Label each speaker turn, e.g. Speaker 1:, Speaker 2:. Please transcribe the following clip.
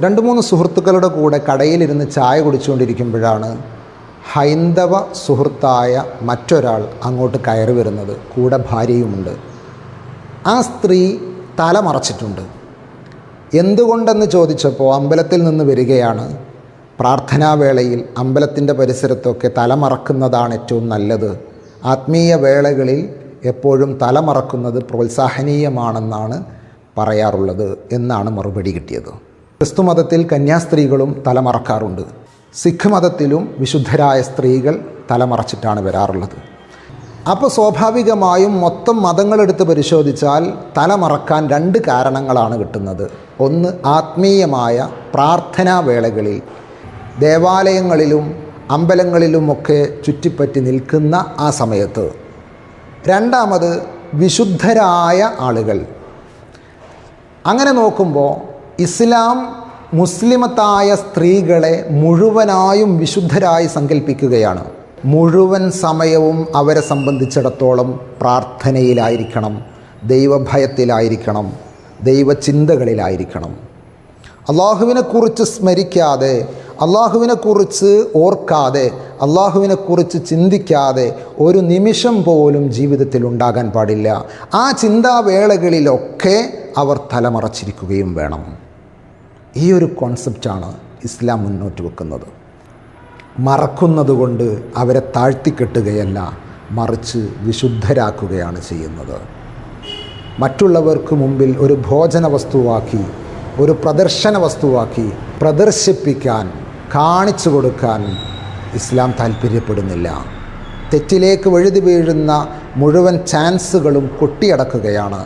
Speaker 1: രണ്ട് മൂന്ന് സുഹൃത്തുക്കളുടെ കൂടെ കടയിലിരുന്ന് ചായ കുടിച്ചുകൊണ്ടിരിക്കുമ്പോഴാണ് ഹൈന്ദവ സുഹൃത്തായ മറ്റൊരാൾ അങ്ങോട്ട് കയറി വരുന്നത്. കൂടെ ഭാര്യയുമുണ്ട്. ആ സ്ത്രീ തല മറച്ചിട്ടുണ്ട്. എന്തുകൊണ്ടെന്ന് ചോദിച്ചപ്പോൾ അമ്പലത്തിൽ നിന്ന് വരികയാണ്. പ്രാർത്ഥനാവേളയിൽ അമ്പലത്തിന്റെ പരിസരത്തൊക്കെ തലമറക്കുന്നതാണ് ഏറ്റവും നല്ലത്. ആത്മീയ വേളകളിൽ എപ്പോഴും തലമറക്കുന്നത് പ്രോത്സാഹനീയമാണെന്നാണ് പറയാറുള്ളത് എന്നാണ് മറുപടി കിട്ടിയത്. ക്രിസ്തു മതത്തിൽ കന്യാസ്ത്രീകളും തലമറക്കാറുണ്ട്. സിഖ് മതത്തിലും വിശുദ്ധരായ സ്ത്രീകൾ തലമറച്ചിട്ടാണ് വരാറുള്ളത്. അപ്പോൾ സ്വാഭാവികമായും മൊത്തം മതങ്ങളെടുത്ത് പരിശോധിച്ചാൽ തലമറക്കാൻ രണ്ട് കാരണങ്ങളാണ് കിട്ടുന്നത്. ഒന്ന് ആത്മീയമായ പ്രാർത്ഥനാ വേളകളിൽ ദേവാലയങ്ങളിലും അമ്പലങ്ങളിലുമൊക്കെ ചുറ്റിപ്പറ്റി നിൽക്കുന്ന ആ സമയത്ത്. രണ്ടാമത് വിശുദ്ധരായ ആളുകൾ. അങ്ങനെ നോക്കുമ്പോൾ ഇസ്ലാം മുസ്ലിമത്തായ സ്ത്രീകളെ മുഴുവനായും വിശുദ്ധരായി സങ്കല്പിക്കുകയാണ് മുഴുവൻ സമയവും അവരെ സംബന്ധിച്ചിടത്തോളം പ്രാർത്ഥനയിലായിരിക്കണം ദൈവഭയത്തിലായിരിക്കണം ദൈവചിന്തകളിലായിരിക്കണം. അള്ളാഹുവിനെക്കുറിച്ച് സ്മരിക്കാതെ അള്ളാഹുവിനെക്കുറിച്ച് ഓർക്കാതെ അള്ളാഹുവിനെക്കുറിച്ച് ചിന്തിക്കാതെ ഒരു നിമിഷം പോലും ജീവിതത്തിൽ ഉണ്ടാകാൻ പാടില്ല. ആ ചിന്താവേളകളിലൊക്കെ അവർ തലമറച്ചിരിക്കുകയും വേണം. ഈ ഒരു കോൺസെപ്റ്റാണ് ഇസ്ലാം മുന്നോട്ട് വെക്കുന്നത്. മറക്കുന്നത് കൊണ്ട് അവരെ താഴ്ത്തിക്കെട്ടുകയല്ല മറിച്ച് വിശുദ്ധരാക്കുകയാണ് ചെയ്യുന്നത്. മറ്റുള്ളവർക്ക് മുമ്പിൽ ഒരു ഭോജന വസ്തുവാക്കി ഒരു പ്രദർശന വസ്തുവാക്കി പ്രദർശിപ്പിക്കാൻ കാണിച്ചു കൊടുക്കാൻ ഇസ്ലാം താല്പര്യപ്പെടുന്നില്ല തെറ്റിലേക്ക് വഴുതി വീഴുന്ന മുഴുവൻ ചാൻസുകളും കൊട്ടിയടക്കുകയാണ്